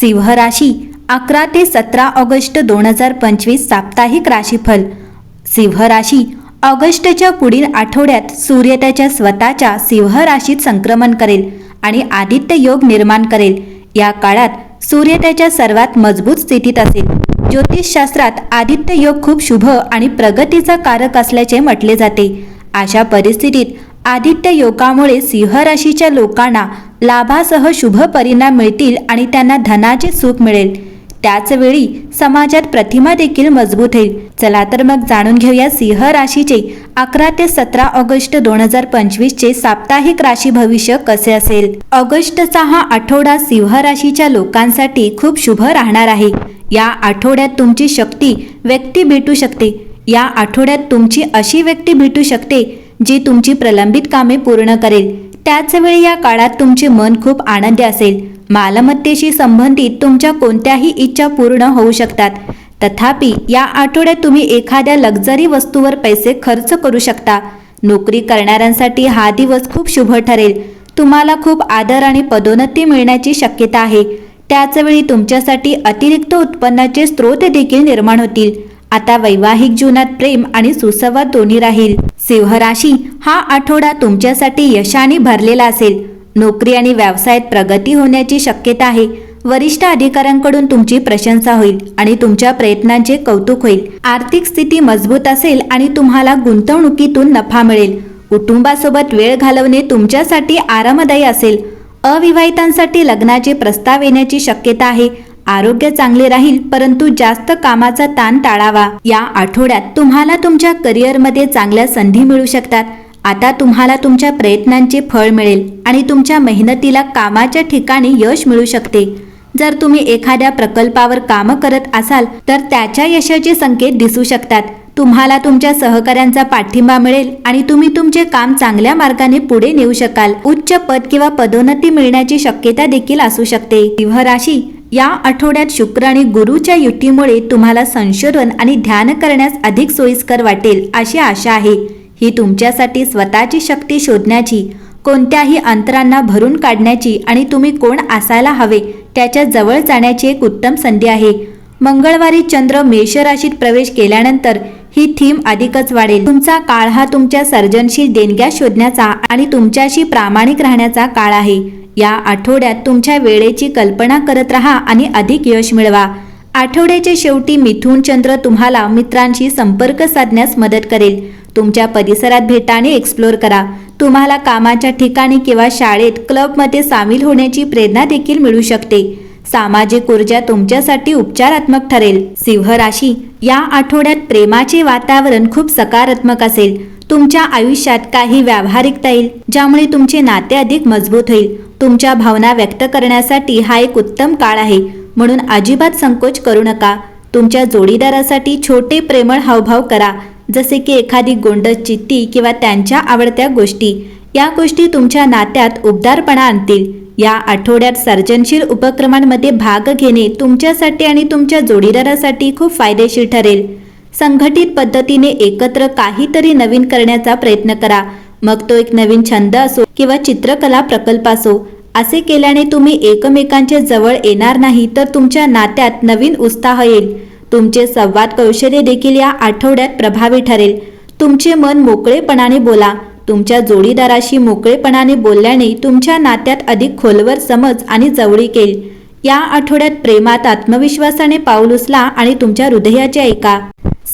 सिंह राशी अकरा ते सतरा ऑगस्ट दोन हजार पंचवीस साप्ताहिक राशीफल. सिंह राशी ऑगस्टच्या पुढील आठवड्यात सूर्य त्याच्या स्वतःच्या सिंह राशीत संक्रमण करेल आणि आदित्य योग निर्माण करेल. या काळात सूर्य त्याच्या सर्वात मजबूत स्थितीत असेल. ज्योतिषशास्त्रात आदित्य योग खूप शुभ आणि प्रगतीचा कारक असल्याचे म्हटले जाते. अशा परिस्थितीत आदित्य योगामुळे सिंह राशीच्या लोकांना लाभासह शुभ परिणाम मिळतील आणि त्यांना धनाचे सुख मिळेल. त्याचवेळी समाजात प्रतिमा देखील मजबूत होईल. चला तर मग जाणून घेऊया सिंह राशीचे अकरा ते सतरा ऑगस्ट दोन हजार पंचवीसचे साप्ताहिक राशी भविष्य कसे असेल? ऑगस्टचा हा आठवडा सिंह राशीच्या लोकांसाठी खूप शुभ राहणार आहे. या आठवड्यात तुमची शक्ती व्यक्ती भेटू शकते. या आठवड्यात तुमची अशी व्यक्ती भेटू शकते जी तुमची प्रलंबित कामे पूर्ण करेल त्याच वेळी या काळात तुमचे मन खूप आनंदी असेल. मालमत्तेशी संबंधित तुमच्या कोणत्याही इच्छा पूर्ण होऊ शकतात. तथापि या आठवड्यात तुम्ही एखाद्या लक्झरी वस्तूवर पैसे खर्च करू शकता. नोकरी करणाऱ्यांसाठी हा दिवस खूप शुभ ठरेल. तुम्हाला खूप आदर आणि पदोन्नती मिळण्याची शक्यता आहे. त्याचवेळी तुमच्यासाठी अतिरिक्त उत्पन्नाचे स्रोत देखील निर्माण होतील. आता वैवाहिक जीवनात प्रेम आणि सुसंवाद दोन्ही राहील. सिंह राशी हा आठवडा तुमच्यासाठी यशाने भरलेला असेल. नोकरी आणि व्यवसायात प्रगती होण्याची शक्यता आहे. वरिष्ठ अधिकाऱ्यांकडून तुमची प्रशंसा होईल आणि तुमच्या प्रयत्नांचे कौतुक होईल. आर्थिक स्थिती मजबूत असेल आणि तुम्हाला गुंतवणुकीतून नफा मिळेल. कुटुंबासोबत वेळ घालवणे तुमच्यासाठी आरामदायी असेल. अविवाहितांसाठी लग्नाचे प्रस्ताव येण्याची शक्यता आहे. आरोग्य चांगले राहील परंतु जास्त कामाचा ताण टाळावा. या आठवड्यात तुम्हाला तुमच्या करिअरमध्ये चांगल्या संधी मिळू शकतात. आता तुम्हाला तुमच्या प्रयत्नांचे फळ मिळेल आणि तुमच्या मेहनतीला कामाच्या ठिकाणी यश मिळू शकते. जर तुम्ही एखाद्या प्रकल्पावर काम करत असाल तर त्याच्या यशाचे संकेत दिसू शकतात. तुम्हाला तुमच्या सहकाऱ्यांचा पाठिंबा मिळेल आणि तुम्ही तुमचे काम चांगल्या मार्गाने पुढे नेऊ शकाल. उच्च पद किंवा पदोन्नती मिळण्याची शक्यता देखील असू शकते. सिंह राशी या आठवड्यात शुक्र आणि गुरुच्या युतीमुळे तुम्हाला संशोधन आणि ध्यान करण्यास अधिक सोयीस्कर वाटेल अशी आशा आहे. ही तुमच्यासाठी स्वतःची शक्ती शोधण्याची कोणत्याही अंतरांना भरून काढण्याची आणि तुम्ही कोण असायला हवे त्याच्याजवळ जाण्याची एक उत्तम संधी आहे. मंगळवारी चंद्र मेष राशीत प्रवेश केल्यानंतर ही थीम अधिकच वाढेल. तुमचा काळ हा तुमच्या सर्जनशील देणग्या शोधण्याचा आणि तुमच्याशी प्रामाणिक राहण्याचा काळ आहे. या आठवड्यात तुमच्या वेळेची कल्पना करत राहा आणि अधिक यश मिळवा. आठवड्याच्या शेवटी मिथुन चंद्र तुम्हाला मित्रांशी संपर्क साधण्यास मदत करेल. तुमच्या परिसरात भेटाने एक्सप्लोर करा. तुम्हाला कामाच्या ठिकाणी किंवा शाळेत क्लबमध्ये सामील होण्याची प्रेरणा देखील मिळू शकते. सामाजिक ऊर्जा तुमच्यासाठी उपचारात्मक ठरेल. सिंह राशी या आठवड्यात प्रेमाचे वातावरण खूप सकारात्मक असेल. तुमच्या आयुष्यात काही व्यावहारिकता येईल ज्यामुळे तुमचे नाते अधिक मजबूत होईल. तुमच्या भावना व्यक्त करण्यासाठी हा एक उत्तम काळ आहे. म्हणून अजिबात संकोच करू नका. तुमच्या जोडीदारासाठी छोटे प्रेमळ हावभाव करा. जसे की एखादी गोंडस चित्ती किंवा त्यांच्या आवडत्या गोष्टी. या गोष्टी तुमच्या नात्यात उबदारपणा आणतील. या आठवड्यात सर्जनशील उपक्रमांमध्ये भाग घेणे तुमच्यासाठी आणि तुमच्या जोडीदारासाठी खूप फायदेशीर ठरेल. संघटित पद्धतीने एकत्र काहीतरी नवीन करण्याचा प्रयत्न करा. मग तो एक नवीन छंद असो किंवा चित्रकला प्रकल्प असो असे केल्याने तुम्ही एकमेकांच्या जवळ येणार नाही तर तुमच्या नात्यात नवीन उत्साह येईल. तुमचे संवाद कौशल्य देखील या आठवड्यात प्रभावी ठरेल. तुमचे मन मोकळेपणाने बोला. तुमच्या जोडीदाराशी मोकळेपणाने बोलल्याने तुमच्या नात्यात अधिक खोलवर समज आणि जवळीक येईल. या आठवड्यात प्रेमात आत्मविश्वासाने पाऊल उचला आणि तुमच्या हृदयाचे ऐका.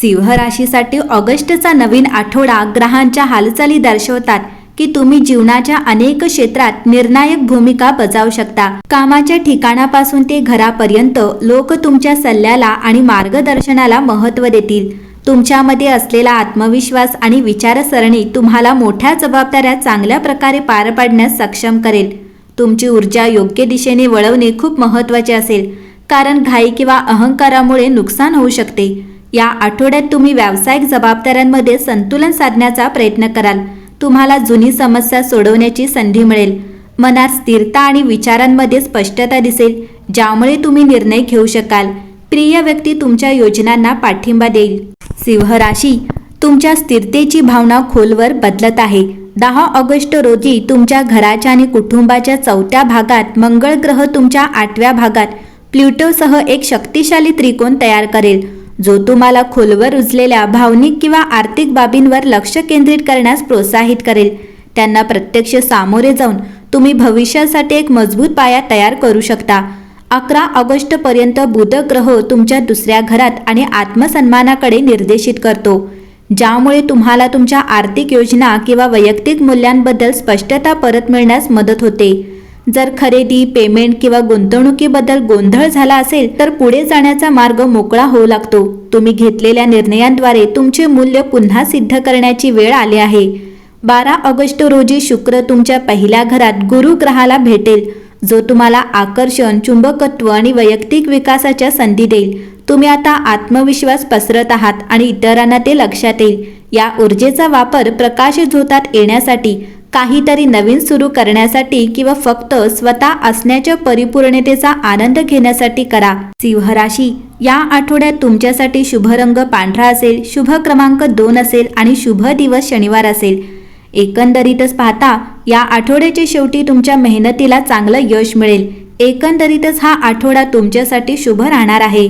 सिंह राशीसाठी ऑगस्टचा नवीन आठवडा ग्रहांच्या हालचाली दर्शवतात की तुम्ही जीवनाच्या अनेक क्षेत्रात निर्णायक भूमिका बजावू शकता. कामाच्या ठिकाणापासून ते घरापर्यंत लोक तुमच्या सल्ल्याला आणि मार्गदर्शनाला महत्त्व देतील. तुमच्यामध्ये असलेला आत्मविश्वास आणि विचारसरणी तुम्हाला मोठ्या जबाबदाऱ्या चांगल्या प्रकारे पार पाडण्यास सक्षम करेल. तुमची ऊर्जा योग्य दिशेने वळवणे खूप महत्त्वाचे असेल कारण घाई किंवा अहंकारामुळे नुकसान होऊ शकते. या आठवड्यात तुम्ही व्यावसायिक जबाबदाऱ्यांमध्ये संतुलन साधण्याचा प्रयत्न कराल. तुम्हाला जुनी समस्या सोडवण्याची संधी मिळेल. मनात स्थिरता आणि विचारांमध्ये स्पष्टता दिसेल ज्यामुळे तुम्ही निर्णय घेऊ शकाल. प्रिय व्यक्ती तुमच्या योजनांना पाठिंबा देईल. सिंह राशी तुमच्या स्थिरतेची भावना खोलवर बदलत आहे. दहा ऑगस्ट रोजी तुमच्या घराच्या आणि कुटुंबाच्या चौथ्या भागात मंगळ ग्रह तुमच्या आठव्या भागात प्ल्युटोसह एक शक्तिशाली त्रिकोण तयार करेल. जो तुम्हाला खोलवर रुजलेल्या भावनिक किंवा आर्थिक बाबींवर लक्ष केंद्रित करण्यास प्रोत्साहित करेल. त्यांना प्रत्यक्ष सामोरे जाऊन तुम्ही भविष्यासाठी एक मजबूत पाया तयार करू शकता. अकरा ऑगस्टपर्यंत बुध ग्रह तुमच्या दुसऱ्या घरात आणि आत्मसन्मानाकडे निर्देशित करतो. ज्यामुळे तुम्हाला तुमच्या आर्थिक योजना किंवा वैयक्तिक मूल्यांबद्दल स्पष्टता परत मिळण्यास मदत होते. जर खरेदी पेमेंट किंवा गुंतवणुकीबद्दल गोंधळ झाला असेल तर पुढे जाण्याचा मार्ग मोकळा होऊ लागतो. तुम्ही घेतलेल्या निर्णयांद्वारे तुमचे मूल्य पुन्हा सिद्ध करण्याची वेळ आली आहे. बारा ऑगस्ट रोजी शुक्र तुमच्या पहिल्या घरात गुरु ग्रहाला भेटेल जो तुम्हाला आकर्षण चुंबकत्व आणि वैयक्तिक विकासाच्या संधी देईल. तुम्ही आता आत्मविश्वास पसरत आहात आणि इतरांना ते लक्षात येईल. या ऊर्जेचा वापर प्रकाश झोतात येण्यासाठी काहीतरी नवीन सुरू करण्यासाठी किंवा फक्त स्वतः असण्याच्या परिपूर्णतेचा आनंद घेण्यासाठी करा. सिंह राशी या आठवड्यात तुमच्यासाठी शुभ रंग पांढरा असेल शुभ क्रमांक दोन असेल आणि शुभ दिवस शनिवार असेल. एकंदरीतच पाहता या आठवड्याच्या शेवटी तुमच्या मेहनतीला चांगलं यश मिळेल. एकंदरीतच हा आठवडा तुमच्यासाठी शुभ राहणार आहे.